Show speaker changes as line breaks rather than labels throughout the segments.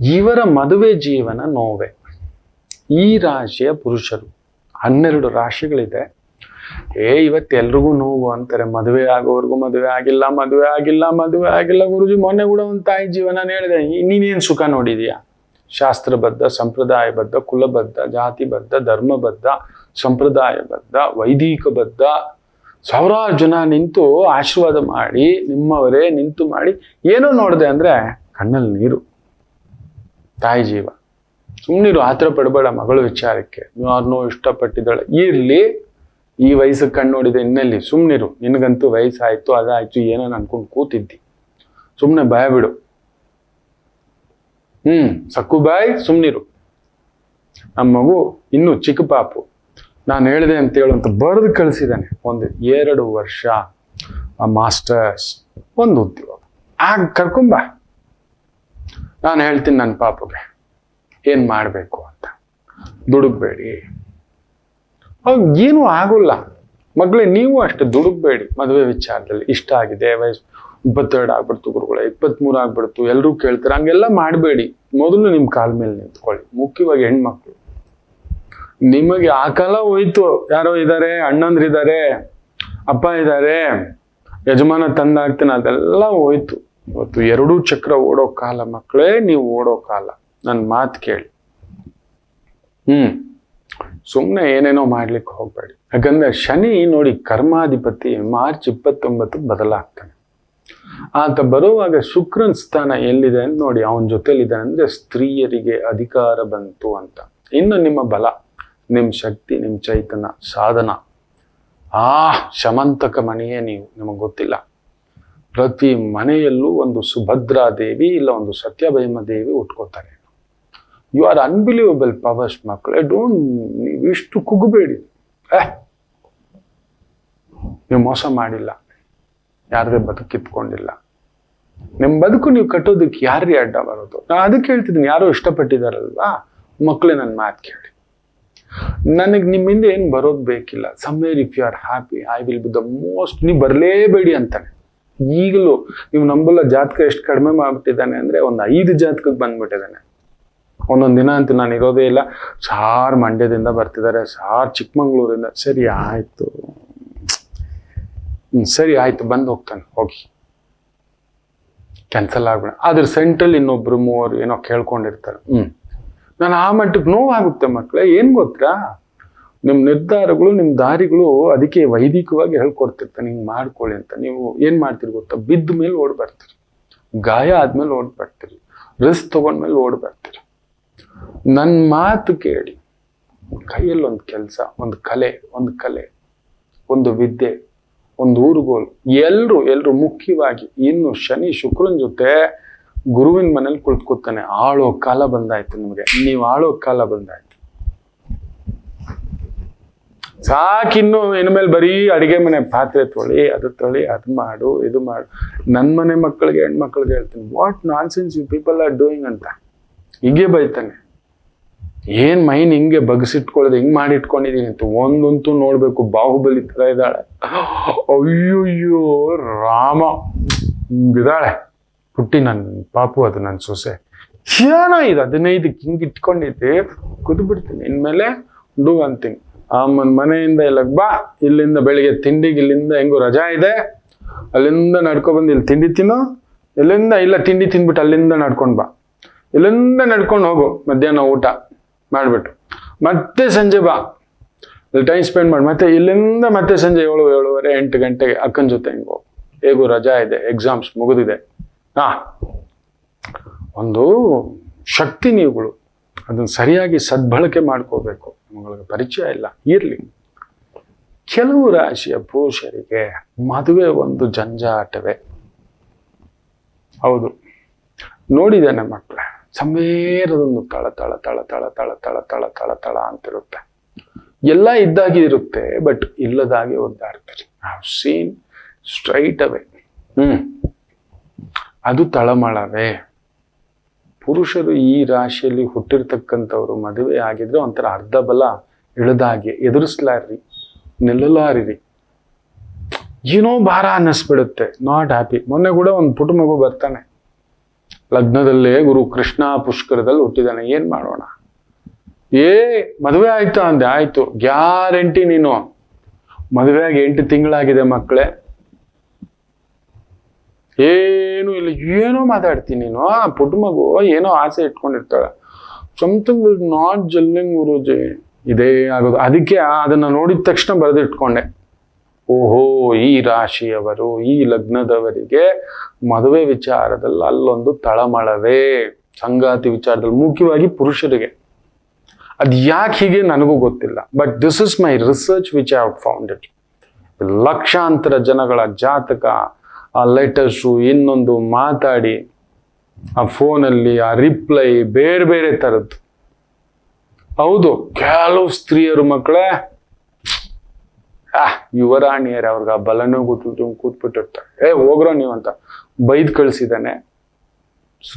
ಇವರ ಮದುವೆ ಜೀವನ ನೋವೆ. ಈ ರಾಶಿಯ ಪುರುಷರು, ಹನ್ನೆರಡು ರಾಶಿಗಳಿದೆ. ಏ, ಇವತ್ತು ಎಲ್ರಿಗೂ ನೋವು ಅಂತಾರೆ, ಮದುವೆ ಆಗೋವರೆಗೂ ಮದುವೆ ಆಗಿಲ್ಲ ಮದುವೆ ಆಗಿಲ್ಲ ಮದುವೆ ಆಗಿಲ್ಲ, ಗುರುಜಿ ಮೊನ್ನೆ ಕೂಡ ಒಂದು ತಾಯಿ ಜೀವನ ಹೇಳಿದೆ. ನೀನೇನು ಸುಖ ನೋಡಿದೀಯಾ? ಶಾಸ್ತ್ರಬದ್ಧ, ಸಂಪ್ರದಾಯಬದ್ಧ, ಕುಲಬದ್ಧ, ಜಾತಿಬದ್ಧ, ಧರ್ಮಬದ್ಧ, ಸಂಪ್ರದಾಯಬದ್ಧ, ವೈದಿಕಬದ್ಧ ಸಾವಿರಾರು ಜನ ನಿಂತು ಆಶೀರ್ವಾದ ಮಾಡಿ, ನಿಮ್ಮವರೇ ನಿಂತು ಮಾಡಿ ಏನೋ ನೋಡಿದೆ ಅಂದ್ರೆ ಕಣ್ಣಲ್ಲಿ ನೀರು. ತಾಯಿ ಜೀವ ಸುಮ್ಮನಿರು ಆತರ ಪಡಬೇಡ ಮಗಳು ವಿಚಾರಕ್ಕೆ. ಯಾರನ್ನೋ ಇಷ್ಟಪಟ್ಟಿದ್ದಾಳೆ. ಇರ್ಲಿ, ಈ ವಯಸ್ಸಿಗೆ ಕಣ್ಣು ನೋಡಿದೆ ಇನ್ನೆಲ್ಲಿ? ಸುಮ್ಮನಿರು ನಿನಗಂತೂ ವಯಸ್ಸಾಯ್ತು, ಅದಾಯ್ತು ಏನೋ ಅನ್ಕೊಂಡು ಕೂತಿದ್ದಿ. ಸುಮ್ಮನೆ ಭಯ ಬಿಡು. ಹ್ಮ್, ಸಕ್ಕು ಬಾಯ್ ಸುಮ್ಮನಿರು ನಮ್ಮ ಮಗು ಇನ್ನು ಚಿಕ್ಕ ಪಾಪು. ನಾನು ಹೇಳಿದೆ ಅಂತ ಹೇಳುವಂತ ಬರೆದು ಕಳಿಸಿದ್ದಾನೆ ಒಂದು ಎರಡು ವರ್ಷ. ಮಾಸ್ಟರ್ಸ್, ಒಂದು ಉದ್ಯೋಗ. ಆಗ ಕರ್ಕೊಂಬ ನಾನು ಹೇಳ್ತೀನಿ ನನ್ನ ಪಾಪಗೆ, ಏನು ಮಾಡಬೇಕು ಅಂತ. ದುಡುಕ್ಬೇಡಿ. ಅವಾಗ ಏನೂ ಆಗೋಲ್ಲ. ಮಗಳೇ, ನೀವು ಅಷ್ಟೇ ದುಡುಕ್ಬೇಡಿ. ಮದುವೆ ವಿಚಾರದಲ್ಲಿ ಇಷ್ಟ ಆಗಿದೆ, ವಯಸ್ಸು ಇಪ್ಪತ್ತೆರಡು ಆಗ್ಬಿಡ್ತು ಗುರುಗಳೇ, ಇಪ್ಪತ್ತ್ಮೂರು ಆಗ್ಬಿಡ್ತು ಎಲ್ಲರೂ ಕೇಳ್ತಾರೆ, ಹಂಗೆಲ್ಲ ಮಾಡಬೇಡಿ. ಮೊದಲು ನಿಮ್ಮ ಕಾಲ ಮೇಲೆ ನಿಂತ್ಕೊಳ್ಳಿ. ಮುಖ್ಯವಾಗಿ ಹೆಣ್ಮಕ್ಳು. ನಿಮಗೆ ಆ ಕಾಲ ಹೋಯ್ತು. ಯಾರೋ ಇದ್ದಾರೆ ಅಣ್ಣಂದ್ರಿದ್ದಾರೆ ಅಪ್ಪ ಇದ್ದಾರೆ ಯಜಮಾನ ತಂದಾಗ್ತೀನಿ, ಅದೆಲ್ಲ ಹೋಯ್ತು. ಇವತ್ತು ಎರಡೂ ಚಕ್ರ ಓಡೋ ಕಾಲ ಮಕ್ಕಳೇ, ನೀವು ಓಡೋ ಕಾಲ. ನನ್ನ ಮಾತು ಕೇಳಿ. ಹ್ಮ್. ಸುಮ್ಮನೆ ಏನೇನೋ ಮಾಡ್ಲಿಕ್ಕೆ ಹೋಗ್ಬೇಡಿ. ಯಾಕಂದ್ರೆ ಶನಿ ನೋಡಿ ಕರ್ಮಾಧಿಪತಿ ಮಾರ್ಚ್ ಇಪ್ಪತ್ತೊಂಬತ್ತು ಬದಲಾಗ್ತಾನೆ. ಆತ ಬರುವಾಗ ಶುಕ್ರನ್ ಸ್ಥಾನ ಎಲ್ಲಿದೆ ಅಂತ ನೋಡಿ, ಅವನ ಜೊತೆಲಿದ್ದಾನೆ ಅಂದ್ರೆ ಸ್ತ್ರೀಯರಿಗೆ ಅಧಿಕಾರ ಬಂತು ಅಂತ. ಇನ್ನು ನಿಮ್ಮ ಬಲ ನಿಮ್ಮ ಶಕ್ತಿ ನಿಮ್ಮ ಚೈತನ್ಯ, ಸಾಧನ. ಆ ಶಮಂತಕ ಮನೆಯೇ ನೀವು, ನಿಮಗೆ ಗೊತ್ತಿಲ್ಲ. ಪ್ರತಿ ಮನೆಯಲ್ಲೂ ಒಂದು ಸುಭದ್ರಾ ದೇವಿ ಇಲ್ಲ ಒಂದು ಸತ್ಯಭೈಮ ದೇವಿ ಉಟ್ಕೋತಾರೆ. ಯು ಆರ್ ಅನ್ಬಿಲೀವಬಲ್ ಪವರ್ಸ್ ಮಕ್ಕಳೇ. ಡೋಂಟ್ ನೀವು ಇಷ್ಟು ಕುಗ್ಬೇಡಿ. ನೀವು ಮೋಸ ಮಾಡಿಲ್ಲ. ಯಾರದೇ ಬದುಕಿತ್ಕೊಂಡಿಲ್ಲ ನಿಮ್ಮ ಬದುಕು ನೀವು ಕಟ್ಟೋದಕ್ಕೆ ಯಾರೇ ಅಡ್ಡ ಬರೋದು? ನಾನು ಅದಕ್ಕೆ ಹೇಳ್ತಿದ್ದೀನಿ, ಯಾರೋ ಇಷ್ಟಪಟ್ಟಿದಾರಲ್ವಾ ಮಕ್ಕಳೇ, ನನ್ನ ಮಾತು ಕೇಳಿ. ನನಗೆ ನಿಮ್ಮಿಂದ ಏನು ಬರೋದು ಬೇಕಿಲ್ಲ. Somewhere if you are happy I will be the most ನೀವು ಬರಲೇಬೇಡಿ ಅಂತಾನೆ. ಈಗಲೂ ನೀವು ನಂಬಲ್ಲ ಜಾತಕ ಎಷ್ಟು ಕಡಿಮೆ ಮಾಡ್ಬಿಟ್ಟಿದ್ದಾನೆ ಅಂದ್ರೆ ಒಂದು ಐದು ಜಾತಕಕ್ಕೆ ಬಂದ್ಬಿಟ್ಟಿದ್ದಾನೆ. ಒಂದೊಂದು ದಿನ ಅಂತೂ ನಾನು ಇರೋದೇ ಇಲ್ಲ. ಸಾರ್ ಮಂಡ್ಯದಿಂದ ಬರ್ತಿದ್ದಾರೆ, ಸಾರ್ ಚಿಕ್ಕಮಂಗ್ಳೂರಿಂದ. ಸರಿ ಆಯಿತು. ಸರಿ ಆಯ್ತು, ಬಂದು ಹೋಗ್ತಾನೆ, ಹೋಗಿ. ಕ್ಯಾನ್ಸಲ್ ಆಗ್ಬೇಡ. ಅದ್ರ ಸೆಂಟ್ರಲ್ ಇನ್ನೊಬ್ರು ಮೂವರು ಏನೋ ಕೇಳ್ಕೊಂಡಿರ್ತಾರೆ. ಹ್ಞೂ ನಾನು ಆ ಮಟ್ಟಕ್ಕೆ ನೋವಾಗುತ್ತೆ ಮಕ್ಕಳೇ ಏನು ಗೊತ್ತಾ? ನಿಮ್ಮ ನಿರ್ಧಾರಗಳು ನಿಮ್ಮ ದಾರಿಗಳು ಅದಕ್ಕೆ ವೈದಿಕವಾಗಿ ಹೇಳ್ಕೊಡ್ತಿರ್ತಾನೆ ಹಿಂಗೆ ಮಾಡ್ಕೊಳ್ಳಿ ಅಂತ. ನೀವು ಏನು ಮಾಡ್ತೀರಿ ಗೊತ್ತಾ? ಬಿದ್ದ ಮೇಲೆ ಓಡ್ ಗಾಯ ಆದ್ಮೇಲೆ ಓಡ್ ಬರ್ತೀರಿ. ರಿಸ್ಕ್ ತಗೊಂಡ್ಮೇಲೆ ಓಡ್ ನನ್ನ ಮಾತು ಕೇಳಿ. ಕೈಯಲ್ಲಿ ಒಂದು ಕೆಲಸ, ಒಂದು ಕಲೆ ಒಂದು ಕಲೆ, ಒಂದು ವಿದ್ಯೆ, ಒಂದು ಊರುಗೋಲು. ಎಲ್ಲರೂ ಎಲ್ಲರೂ ಮುಖ್ಯವಾಗಿ ಇನ್ನು ಶನಿ ಶುಕ್ರನ ಜೊತೆ ಗುರುವಿನ ಮನೇಲಿ ಕುಳಿತುಕೊತಾನೆ ಆಳೋ ಕಾಲ ಬಂದಾಯ್ತು ನಿಮಗೆ. ನೀವು ಆಳೋ ಕಾಲ ಬಂದಾಯ್ತು. ಸಾಕಿನ್ನು ಇನ್ಮೇಲೆ ಬರೀ ಅಡಿಗೆ ಮನೆ ಪಾತ್ರೆ ತೊಳಿ, ಅದು ತೊಳಿ, ಅದು ಮಾಡು, ಇದು ಮಾಡು. ನನ್ನ ಮನೆ ಮಕ್ಕಳಿಗೆ, ಹೆಣ್ಮಕ್ಳಿಗೆ ಹೇಳ್ತೀನಿ, what nonsense you people are doing ಅಂತ. ಹೀಗೆ ಬೈತಾನೆ. ಏನ್ ಮೈನ್ ಹಿಂಗೆ ಬಗ್ಸಿಟ್ಕೊಳ್ಳೋದು ಹಿಂಗ್ ಮಾಡಿ ಇಟ್ಕೊಂಡಿದೀನಿ ಅಂತ. ಒಂದಂತೂ ನೋಡ್ಬೇಕು, ಬಾಹುಬಲಿ ತರ ಇದ್ದಾಳೆ. ಅಯ್ಯೋಯ್ಯೋ, ರಾಮ. ಹಿಂಗಿದಾಳೆ ಹುಟ್ಟಿ ನನ್ನ ಪಾಪು, ಅದು ನನ್ನ ಸೊಸೆ. ಏನೋ ಇದು, ಹದಿನೈದಕ್ಕೆ ಹಿಂಗೆ ಇಟ್ಕೊಂಡಿದ್ದೆ, ಕುದ್ಬಿಡ್ತೀನಿ. ಇನ್ಮೇಲೆ ಡು ಅಂತೀನಿ. ಅಮ್ಮನ ಮನೆಯಿಂದ ಇಲ್ಲಿಗೆ ಬಾ. ಇಲ್ಲಿಂದ ಬೆಳಿಗ್ಗೆ ತಿಂಡಿಗೆ ಇಲ್ಲಿಂದ ಹೆಂಗೋ ರಜಾ ಇದೆ. ಅಲ್ಲಿಂದ ನಡ್ಕೊಬಂದು ಇಲ್ಲಿ ತಿಂಡಿ ತಿನ್ನು. ಇಲ್ಲಿಂದ ಇಲ್ಲ ತಿಂಡಿ ತಿಂದ್ಬಿಟ್ಟು ಅಲ್ಲಿಂದ ನಡ್ಕೊಂಡು ಬಾ. ಇಲ್ಲಿಂದ ನಡ್ಕೊಂಡು ಹೋಗು. ಮಧ್ಯಾಹ್ನ ಊಟ ಮಾಡಿಬಿಟ್ಟು. ಮತ್ತೆ ಸಂಜೆ ಬಾ. ಇಲ್ಲಿ ಟೈಮ್ ಸ್ಪೆಂಡ್ ಮಾಡಿ. ಮತ್ತೆ ಇಲ್ಲಿಂದ ಮತ್ತೆ ಸಂಜೆ ಏಳು, ಏಳುವರೆ, ಎಂಟು ಗಂಟೆಗೆ ಅಕ್ಕನ ಜೊತೆ ಹೆಂಗು ಹೋಗು. ಹೇಗೂ ರಜಾ ಇದೆ. ಎಕ್ಸಾಮ್ಸ್ ಮುಗಿದಿದೆ. ಹಾ. ಒಂದು ಶಕ್ತಿ ನೀವುಗಳು. ಅದನ್ನು ಸರಿಯಾಗಿ ಸದ್ಬಳಕೆ ಮಾಡ್ಕೋಬೇಕು. ನಿಮಗೆ ಪರಿಚಯ ಇಲ್ಲ. ಇರಲಿ. ಕೆಲವು ರಾಶಿಯ ಪುರುಷರಿಗೆ ಮದುವೆ ಒಂದು ಜಂಜಾಟವೇ. ಹೌದು. ನೋಡಿದ್ದೇನೆ ಮಕ್ಕಳ ಸಮೇರದೊಂದು ತಳ ತಳ ತಳ ತಳ ತಳ ತಳ ತಳ ತಳ ತಳ ಅಂತಿರುತ್ತೆ. ಎಲ್ಲ ಇದ್ದಾಗಿ ಇರುತ್ತೆ ಬಟ್ ಇಲ್ಲದಾಗೆ ಒದ್ದಾಡ್ತಾರೆ ಹಾವ್ ಸೀನ್ ಸ್ಟ್ರೈಟ್ ಅವೇ ಹ್ಮ್. ಅದು ತಳಮಳವೇ. ಪುರುಷರು ಈ ರಾಶಿಯಲ್ಲಿ ಹುಟ್ಟಿರ್ತಕ್ಕಂಥವ್ರು ಮದುವೆ ಆಗಿದ್ರೆ ಒಂಥರ ಅರ್ಧ ಬಲ ಇಳಿದಾಗೆ ಎದುರಿಸ್ಲಾರ್ರಿ, ನಿಲ್ಲಲಾರಿರಿ. ಏನೋ ಭಾರ ಅನ್ನಿಸ್ಬಿಡುತ್ತೆ. ನಾಟ್ ಹ್ಯಾಪಿ ಮೊನ್ನೆ ಕೂಡ ಒಂದು ಪುಟ್ಟ ಮಗು ಬರ್ತಾನೆ. ಲಗ್ನದಲ್ಲೇ ಗುರು ಕೃಷ್ಣ ಪುಷ್ಕರದಲ್ಲಿ ಹುಟ್ಟಿದಾನೆ. ಏನು ಮಾಡೋಣ? ಏ, ಮದುವೆ ಆಯ್ತಾ ಅಂದೆ. ಆಯ್ತು. ಗ್ಯಾರಂಟಿ ನೀನು. ಮದುವೆಯಾಗಿ ಎಂಟು ತಿಂಗಳಾಗಿದೆ ಮಕ್ಕಳೇ ಏನು ಇಲ್ಲ, ಏನೋ ಮಾತಾಡ್ತೀನಿ ನೀನು. ಆ ಪುಟ್ಟ ಮಗು ಏನೋ ಆಸೆ ಇಟ್ಕೊಂಡಿರ್ತಾಳೆ. Something will not jelling Guruji. ಇದೇ ಆಗೋದು. ಅದಕ್ಕೆ ಅದನ್ನ ನೋಡಿದ ತಕ್ಷಣ ಬರೆದಿಟ್ಕೊಂಡೆ. ಓಹೋ, ಈ ರಾಶಿಯವರು, ಈ ಲಗ್ನದವರಿಗೆ ಮದುವೆ ವಿಚಾರದಲ್ಲಿ ಅಲ್ಲೊಂದು ತಳಮಳವೇ. ಸಂಗಾತಿ ವಿಚಾರದಲ್ಲಿ ಮುಖ್ಯವಾಗಿ ಪುರುಷರಿಗೆ. ಅದು ಯಾಕೆ ಹೀಗೆ ನನಗೂ ಗೊತ್ತಿಲ್ಲ. But this is my research which I found it ಲಕ್ಷಾಂತರ ಜನಗಳ ಜಾತಕ ಆ ಲೆಟರ್ಸು ಇನ್ನೊಂದು ಮಾತಾಡಿ, ಆ ಫೋನಲ್ಲಿ ಆ ರಿಪ್ಲೈ ಬೇರೆ ಬೇರೆ ಥರದ್ದು ಹೌದು ಕೆಲವು ಸ್ತ್ರೀಯರು ಮಕ್ಕಳೇ. ಆ ಯುವರಾಣಿಯರೇ, ಅವ್ರಿಗೆ ಆ ಬಲನೂ ಕೂತ್ಬಿಟ್ಟು ಕೂತ್ಬಿಟ್ಟಿರ್ತಾರೆ. ಏ, ಹೋಗ್ರೋ ಅಂತ ಬೈದ್ ಕಳ್ಸಿದ್ದಾನೆ.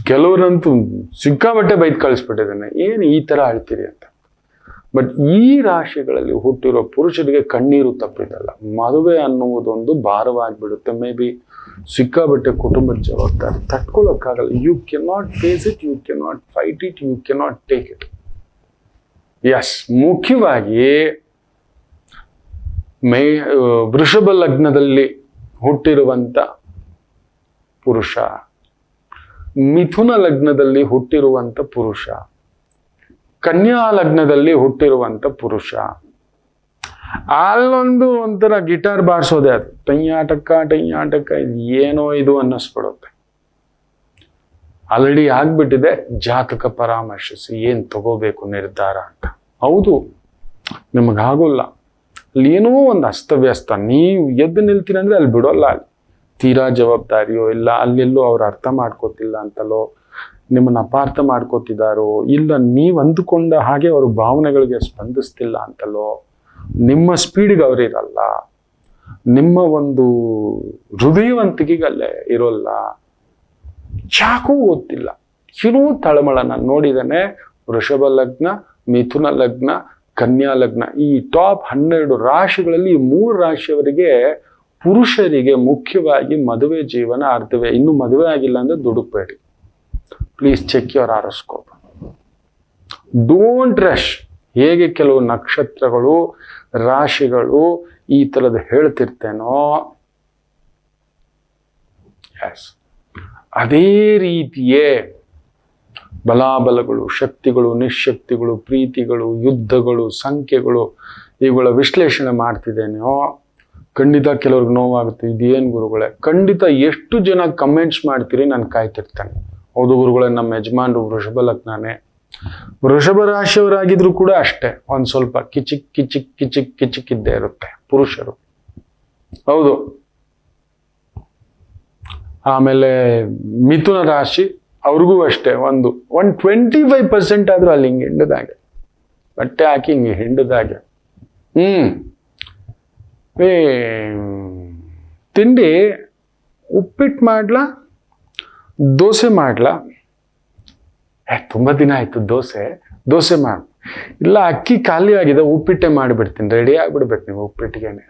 ಕೆಲವರಂತೂ ಸಿಕ್ಕಾಬಟ್ಟೆ ಬೈದ್ ಕಳಿಸ್ಬಿಟ್ಟಿದ್ದಾನೆ. ಏನು ಈ ತರ ಆಳ್ತೀರಿ ಅಂತ. ಬಟ್ ಈ ರಾಶಿಗಳಲ್ಲಿ ಹುಟ್ಟಿರೋ ಪುರುಷರಿಗೆ ಕಣ್ಣೀರು ತಪ್ಪಿದಲ್ಲ. ಮದುವೆ ಅನ್ನುವುದೊಂದು ಭಾರವಾಗಿಬಿಡುತ್ತೆ. ಮೇ ಬಿ ಸಿಕ್ಕಾಬಟ್ಟೆ ಕುಟುಂಬದ ಜವಾಬ್ದಾರಿ ತಟ್ಕೊಳ್ಳೋಕ್ಕಾಗಲ್ಲ you cannot face it you cannot fight it you cannot take it S ಮುಖ್ಯವಾಗಿ ಮೇ ವೃಷಭ ಲಗ್ನದಲ್ಲಿ ಹುಟ್ಟಿರುವಂಥ ಪುರುಷ, ಮಿಥುನ ಲಗ್ನದಲ್ಲಿ ಹುಟ್ಟಿರುವಂಥ ಪುರುಷ ಕನ್ಯಾ ಲಗ್ನದಲ್ಲಿ ಹುಟ್ಟಿರುವಂತ ಪುರುಷ. ಅಲ್ಲೊಂದು ಒಂಥರ ಗಿಟಾರ್ ಬಾರಿಸೋದೆ ಅದು. ಟೈಯಾಟಕ್ಕ ಟೈಯಾಟಕ್ಕ ಇದು ಏನೋ ಇದು ಅನ್ನಿಸ್ಬಿಡುತ್ತೆ. ಆಲ್ರೆಡಿ ಆಗ್ಬಿಟ್ಟಿದೆ, ಜಾತಕ ಪರಾಮರ್ಶಿಸಿ ಏನು ತಗೋಬೇಕು ನಿರ್ಧಾರ ಅಂತ. ಹೌದು, ನಿಮಗಾಗೋಲ್ಲ. ಅಲ್ಲಿ ಏನೋ ಒಂದು ಅಸ್ತವ್ಯಸ್ತ. ನೀವು ಎದ್ದು ನಿಲ್ತೀರಂದ್ರೆ ಅಲ್ಲಿ ಬಿಡೋಲ್ಲ ಅಲ್ಲಿ. ತೀರಾ ಜವಾಬ್ದಾರಿಯೋ ಇಲ್ಲ, ಅಲ್ಲೆಲ್ಲೋ ಅವ್ರು ಅರ್ಥ ಮಾಡ್ಕೋತಿಲ್ಲ ಅಂತಲೋ ನಿಮ್ಮನ್ನ ಅಪಾರ್ಥ ಮಾಡ್ಕೋತಿದ್ದಾರೋ ಇಲ್ಲ ನೀವು ಅಂದುಕೊಂಡ ಹಾಗೆ ಅವರು ಭಾವನೆಗಳಿಗೆ ಸ್ಪಂದಿಸ್ತಿಲ್ಲ ಅಂತಲೋ, ನಿಮ್ಮ ಸ್ಪೀಡ್ಗೆ ಅವರಿರಲ್ಲ ನಿಮ್ಮ ಒಂದು ಹೃದಯವಂತಿಕೆಗಲ್ಲೇ ಇರೋಲ್ಲ, ಯಾಕೂ ಗೊತ್ತಿಲ್ಲ ಏನೋ ತಳಮಳ ನಾನು ನೋಡಿದ್ದೇನೆ ವೃಷಭ ಲಗ್ನ, ಮಿಥುನ ಲಗ್ನ, ಕನ್ಯಾ ಲಗ್ನ. ಈ ಟಾಪ್ ಹನ್ನೆರಡು ರಾಶಿಗಳಲ್ಲಿ ಮೂರು ರಾಶಿಯವರಿಗೆ ಪುರುಷರಿಗೆ ಮುಖ್ಯವಾಗಿ ಮದುವೆ ಜೀವನ ಅರ್ಥವೇ ಇನ್ನು ಮದುವೆ ಆಗಿಲ್ಲ ಅಂದ್ರೆ ದುಡುಕ್ಬೇಡಿ. Please check your horoscope don't rush ಹೇಗೆ ಕೆಲವು ನಕ್ಷತ್ರಗಳು, ರಾಶಿಗಳು ಈ ಥರದ್ದು ಹೇಳ್ತಿರ್ತೇನೋ? ಎಸ್ ಅದೇ ರೀತಿಯೇ ಬಲಾಬಲಗಳು, ಶಕ್ತಿಗಳು, ನಿಶಕ್ತಿಗಳು, ಪ್ರೀತಿಗಳು, ಯುದ್ಧಗಳು, ಸಂಖ್ಯೆಗಳು ಇವುಗಳ ವಿಶ್ಲೇಷಣೆ ಮಾಡ್ತಿದ್ದೇನೋ? ಖಂಡಿತ ಕೆಲವ್ರಿಗೆ ನೋವಾಗುತ್ತೆ. ಇದೇನು ಗುರುಗಳೇ? ಖಂಡಿತ ಎಷ್ಟು ಜನ ಕಮೆಂಟ್ಸ್ ಮಾಡ್ತೀರಿ, ನಾನು ಕಾಯ್ತಿರ್ತೇನೆ. ಹೌದು ಗುರುಗಳೇ, ನಮ್ಮ ಯಜಮಾನ್ರು ವೃಷಭ ಲಗ್ನಾನೇ. ವೃಷಭ ರಾಶಿಯವರಾಗಿದ್ರು ಕೂಡ ಅಷ್ಟೇ, ಒಂದ್ ಸ್ವಲ್ಪ ಕಿಚಿಕ್ ಕಿಚಿಕ್ ಕಿಚಿಕ್ ಕಿಚಿಕ್ ಇದ್ದೇ ಇರುತ್ತೆ, ಪುರುಷರು. ಹೌದು. ಆಮೇಲೆ ಮಿಥುನ ರಾಶಿ, ಅವ್ರಿಗೂ ಅಷ್ಟೇ, ಒಂದು ಒನ್ ಟ್ವೆಂಟಿ ಫೈವ್ ಪರ್ಸೆಂಟ್ ಆದ್ರೂ ಅಲ್ಲಿ ಹಿಂಗೆ ಹಿಂಡದಾಗೆ ಬಟ್ಟೆ ಹಾಕಿ ಹಿಂಗೆ ಹಿಂಡದಾಗೆ ಹ್ಮ್. ತಿಂಡಿ ಉಪ್ಪಿಟ್ಟು ಮಾಡ್ಲಾ? ದೋಸೆ ಮಾಡ್ಲಾ. ತುಂಬ ದಿನ ಆಯ್ತು ದೋಸೆ. ದೋಸೆ ಮಾಡು. ಇಲ್ಲ, ಅಕ್ಕಿ ಖಾಲಿ ಆಗಿದೆ, ಉಪ್ಪಿಟ್ಟೆ ಮಾಡಿಬಿಡ್ತೀನಿ. ರೆಡಿ ಆಗ್ಬಿಡ್ಬೇಕು ನೀವು ಉಪ್ಪಿಟ್ಟಿಗೆನೆ.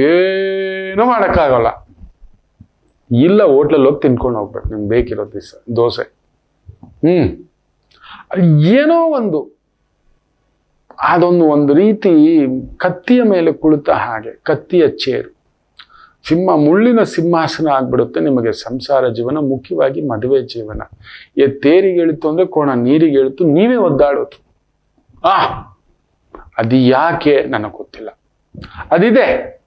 ಏನೂ ಮಾಡೋಕ್ಕಾಗಲ್ಲ. ಇಲ್ಲ, ಹೋಟ್ಲಲ್ಲಿ ಹೋಗಿ ತಿನ್ಕೊಂಡು ಹೋಗ್ಬೇಕು. ನಿಮ್ಗೆ ಬೇಕಿರೋ ದಿವಸ, ದೋಸೆ. ಹ್ಮ್. ಏನೋ ಒಂದು. ಅದೊಂದು ಒಂದು ರೀತಿ ಕತ್ತಿಯ ಮೇಲೆ ಕುಳಿತ ಹಾಗೆ, ಕತ್ತಿಯ ಚೇರು. ಸಿಂಹ, ಮುಳ್ಳಿನ ಸಿಂಹಾಸನ ಆಗ್ಬಿಡುತ್ತೆ ನಿಮಗೆ ಸಂಸಾರ ಜೀವನ, ಮುಖ್ಯವಾಗಿ ಮದುವೆ ಜೀವನ. ಎ ತೇರಿಗೆ ಇಳಿತು ಅಂದ್ರೆ ಕೋಣ, ನೀರಿಗೆ ಇಳಿತು, ನೀವೇ ಒದ್ದಾಡೋದು. ಆ, ಅದು ಯಾಕೆ ನನಗೆ ಗೊತ್ತಿಲ್ಲ. ಅದಿದೆ.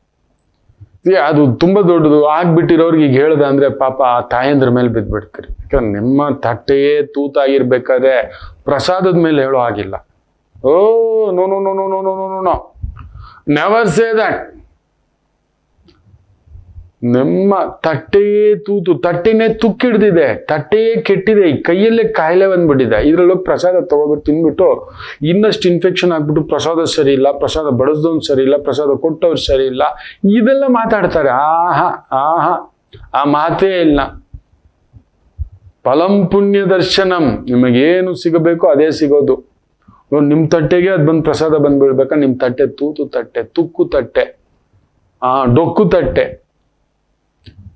ಅದು ತುಂಬಾ ದೊಡ್ಡದು. ಆಗ್ಬಿಟ್ಟಿರೋರ್ಗೆ ಈಗ ಹೇಳ್ದ ಅಂದ್ರೆ ಪಾಪ ಆ ತಾಯಂದ್ರ ಮೇಲೆ ಬಿದ್ಬಿಡ್ತೀರಿ. ಯಾಕಂದ್ರೆ ನಿಮ್ಮ ತಟ್ಟೆಯೇ ತೂತಾಗಿರ್ಬೇಕಾದ್ರೆ ಪ್ರಸಾದದ ಮೇಲೆ ಹೇಳೋ ಆಗಿಲ್ಲ ಓ, no no no no no no no no never say that ನಿಮ್ಮ ತಟ್ಟೆಯೇ ತೂತು, ತಟ್ಟೆನೇ ತುಕ್ಕಿಡ್ದಿದೆ, ತಟ್ಟೆಯೇ ಕೆಟ್ಟಿದೆ, ಈ ಕೈಯಲ್ಲೇ ಕಾಯಿಲೆ ಬಂದ್ಬಿಟ್ಟಿದೆ. ಇದ್ರಲ್ಲೋಗಿ ಪ್ರಸಾದ ತಗೋಬಿಟ್ಟು ತಿನ್ಬಿಟ್ಟು ಇನ್ನಷ್ಟು ಇನ್ಫೆಕ್ಷನ್ ಆಗ್ಬಿಟ್ಟು ಪ್ರಸಾದ ಸರಿ ಇಲ್ಲ ಪ್ರಸಾದ ಬಡಿಸ್ದವ್ನು ಸರಿ ಇಲ್ಲ ಪ್ರಸಾದ ಕೊಟ್ಟವ್ರು ಸರಿ ಇಲ್ಲ ಇದೆಲ್ಲ ಮಾತಾಡ್ತಾರೆ. ಆಹಾ ಆಹಾ, ಆ ಮಾತೇ ಇಲ್ಲ. ಫಲಂ ಪುಣ್ಯ ದರ್ಶನಂ. ನಿಮಗೇನು ಸಿಗಬೇಕೋ ಅದೇ ಸಿಗೋದು. ನಿಮ್ಮ ತಟ್ಟೆಗೆ ಅದು ಬಂದು ಪ್ರಸಾದ ಬಂದ್ಬಿಡ್ಬೇಕಾ? ನಿಮ್ಮ ತಟ್ಟೆ ತೂತು ತಟ್ಟೆ, ತುಕ್ಕು ತಟ್ಟೆ, ಆ, ಡೊಕ್ಕು ತಟ್ಟೆ.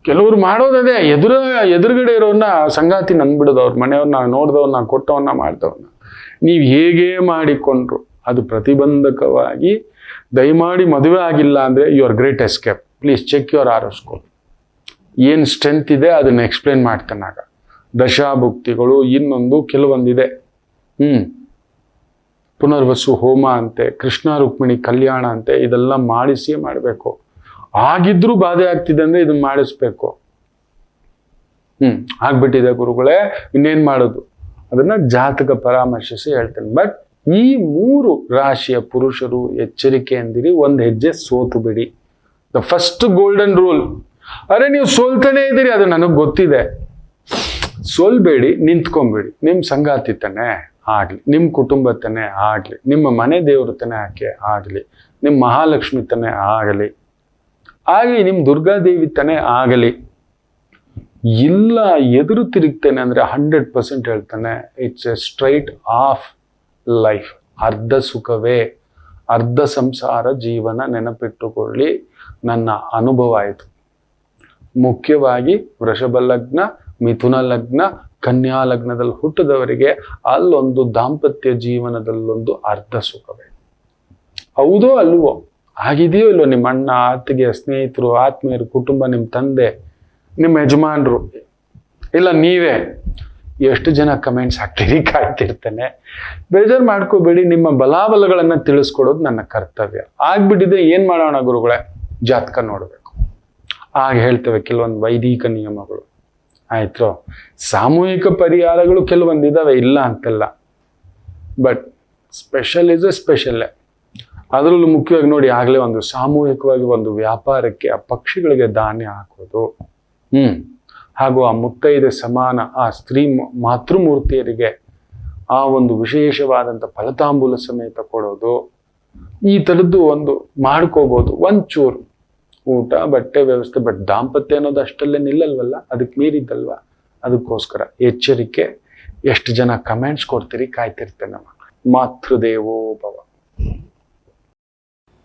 ಕೆಲವ್ರು ಮಾಡೋದದೇ ಎದುರ, ಎದುರುಗಡೆ ಇರೋನ್ನ ಸಂಗಾತಿ ನಂದ್ಬಿಡೋದು ಅವ್ರ ಮನೆಯವ್ರನ್ನ ನೋಡ್ದವ್ರನ್ನ ಕೊಟ್ಟವನ್ನ ಮಾಡ್ದವ್ರನ್ನ ನೀವು ಹೇಗೆ ಮಾಡಿಕೊಂಡ್ರು, ಅದು ಪ್ರತಿಬಂಧಕವಾಗಿ, ದಯಮಾಡಿ ಮದುವೆ ಆಗಿಲ್ಲ ಅಂದರೆ you are great escape please check your horoscope ಏನು ಸ್ಟ್ರೆಂತ್ ಇದೆ, ಅದನ್ನ ಎಕ್ಸ್ಪ್ಲೇನ್ ಮಾಡ್ತೇನೆ ದಶಾಭುಕ್ತಿಗಳು ಇನ್ನೊಂದು ಕೆಲವೊಂದಿದೆ. ಹ್ಞೂ ಪುನರ್ವಸು ಹೋಮ ಅಂತೆ, ಕೃಷ್ಣ, ರುಕ್ಮಿಣಿ ಕಲ್ಯಾಣ ಅಂತೆ, ಇದೆಲ್ಲ ಮಾಡಿಸಿಯೇ ಮಾಡಬೇಕು. ಆಗಿದ್ರೂ ಬಾಧೆ ಆಗ್ತಿದೆ ಅಂದ್ರೆ ಇದನ್ನ ಮಾಡಿಸ್ಬೇಕು. ಹ್ಮ್, ಆಗ್ಬಿಟ್ಟಿದೆ ಗುರುಗಳೇ, ಇನ್ನೇನ್ ಮಾಡೋದು? ಅದನ್ನ ಜಾತಕ ಪರಾಮರ್ಶಿಸಿ ಹೇಳ್ತೇನೆ. ಬಟ್ ಈ ಮೂರು ರಾಶಿಯ ಪುರುಷರು ಎಚ್ಚರಿಕೆ ಅಂದಿರಿ, ಒಂದು ಹೆಜ್ಜೆ ಸೋತು ಬಿಡಿ. ದ ಫಸ್ಟ್ ಗೋಲ್ಡನ್ ರೂಲ್ ಅರೆ, ನೀವು ಸೋಲ್ತಾನೆ ಇದ್ದೀರಿ, ಅದು ನನಗೆ ಗೊತ್ತಿದೆ. ಸೋಲ್ಬೇಡಿ, ನಿಂತ್ಕೊಂಬೇಡಿ. ನಿಮ್ಮ ಸಂಗಾತಿ ತಾನೆ ಆಗಲಿ ನಿಮ್ಮ ಕುಟುಂಬ ತಾನೆ ಆಗ್ಲಿ, ನಿಮ್ಮ ಮನೆ ದೇವರು ತಾನೆ ಆಕೆ ಆಗ್ಲಿ ನಿಮ್ಮ ಮಹಾಲಕ್ಷ್ಮಿ ತಾನೆ ಆಗಲಿ ಹಾಗೆ ನಿಮ್ಮ ದುರ್ಗಾದೇವಿ ತಾನೇ ಆಗಲಿ, ಇಲ್ಲ ಎದುರು ತಿರುಗ್ತೇನೆ ಅಂದ್ರೆ ಹಂಡ್ರೆಡ್ ಪರ್ಸೆಂಟ್ ಹೇಳ್ತಾನೆ it's a straight of life ಅರ್ಧ ಸುಖವೇ, ಅರ್ಧ ಸಂಸಾರ ಜೀವನ ನೆನಪಿಟ್ಟುಕೊಳ್ಳಿ, ನನ್ನ ಅನುಭವ ಆಯಿತು. ಮುಖ್ಯವಾಗಿ ವೃಷಭ ಲಗ್ನ, ಮಿಥುನ ಲಗ್ನ, ಕನ್ಯಾ ಲಗ್ನದಲ್ಲಿ ಹುಟ್ಟಿದವರಿಗೆ ಅಲ್ಲೊಂದು ದಾಂಪತ್ಯ ಜೀವನದಲ್ಲೊಂದು ಅರ್ಧ ಸುಖವೇ. ಹೌದೋ ಅಲ್ವೋ ಆಗಿದೆಯೋ ಇಲ್ಲೋ ನಿಮ್ಮ ಅಣ್ಣ ಅತ್ತಿಗೆ ಸ್ನೇಹಿತರು, ಆತ್ಮೀಯರು, ಕುಟುಂಬ, ನಿಮ್ಮ ತಂದೆ, ನಿಮ್ಮ ಯಜಮಾನರು? ಇಲ್ಲ, ನೀವೇ? ಎಷ್ಟು ಜನ ಕಮೆಂಟ್ಸ್ ಹಾಕ್ತೀರಿ? ಕಾಯ್ತಿರ್ತೇನೆ ಬೇಜಾರು ಮಾಡ್ಕೋಬೇಡಿ, ನಿಮ್ಮ ಬಲಾಬಲಗಳನ್ನು ತಿಳಿಸ್ಕೊಡೋದು ನನ್ನ ಕರ್ತವ್ಯ. ಆಗ್ಬಿಟ್ಟಿದೆ, ಏನು ಮಾಡೋಣ ಗುರುಗಳೇ? ಜಾತಕ ನೋಡಬೇಕು. ಆಗ ಹೇಳ್ತೇವೆ ಕೆಲವೊಂದು ವೈದಿಕ ನಿಯಮಗಳು. ಆಯಿತು? ಸಾಮೂಹಿಕ ಪರಿಹಾರಗಳು ಕೆಲವೊಂದು ಇದಾವೆ, ಇಲ್ಲ ಅಂತಲ್ಲ. But special is a special ಅದರಲ್ಲೂ ಮುಖ್ಯವಾಗಿ ನೋಡಿ ಆಗಲೇ ಒಂದು ಸಾಮೂಹಿಕವಾಗಿ ಒಂದು ವ್ಯಾಪಾರಕ್ಕೆ ಆ ಪಕ್ಷಿಗಳಿಗೆ ಧಾನ್ಯ ಹಾಕೋದು. ಹ್ಮ್. ಹಾಗೂ ಆ ಮುತ್ತೈದೆ ಸಮಾನ ಆ ಸ್ತ್ರೀ ಮಾತೃಮೂರ್ತಿಯರಿಗೆ ಆ ಒಂದು ವಿಶೇಷವಾದಂಥ ಫಲತಾಂಬೂಲ ಸಮೇತ ಕೊಡೋದು. ಈ ಥರದ್ದು ಒಂದು ಮಾಡ್ಕೋಬೋದು. ಒಂಚೂರು ಊಟ, ಬಟ್ಟೆ ವ್ಯವಸ್ಥೆ, ಬಟ್ ದಾಂಪತ್ಯ ಅನ್ನೋದು ಅಷ್ಟಲ್ಲೇ ನಿಲ್ಲಲ್ವಲ್ಲ? ಅದಕ್ಕೆ ಮೀರಿದ್ದಲ್ವ? ಅದಕ್ಕೋಸ್ಕರ ಎಚ್ಚರಿಕೆ. ಎಷ್ಟು ಜನ ಕಮೆಂಟ್ಸ್ ಕೊಡ್ತೀರಿ ಕಾಯ್ತಿರ್ತೇನೆ ಮಾತೃದೇವೋ ಭವ.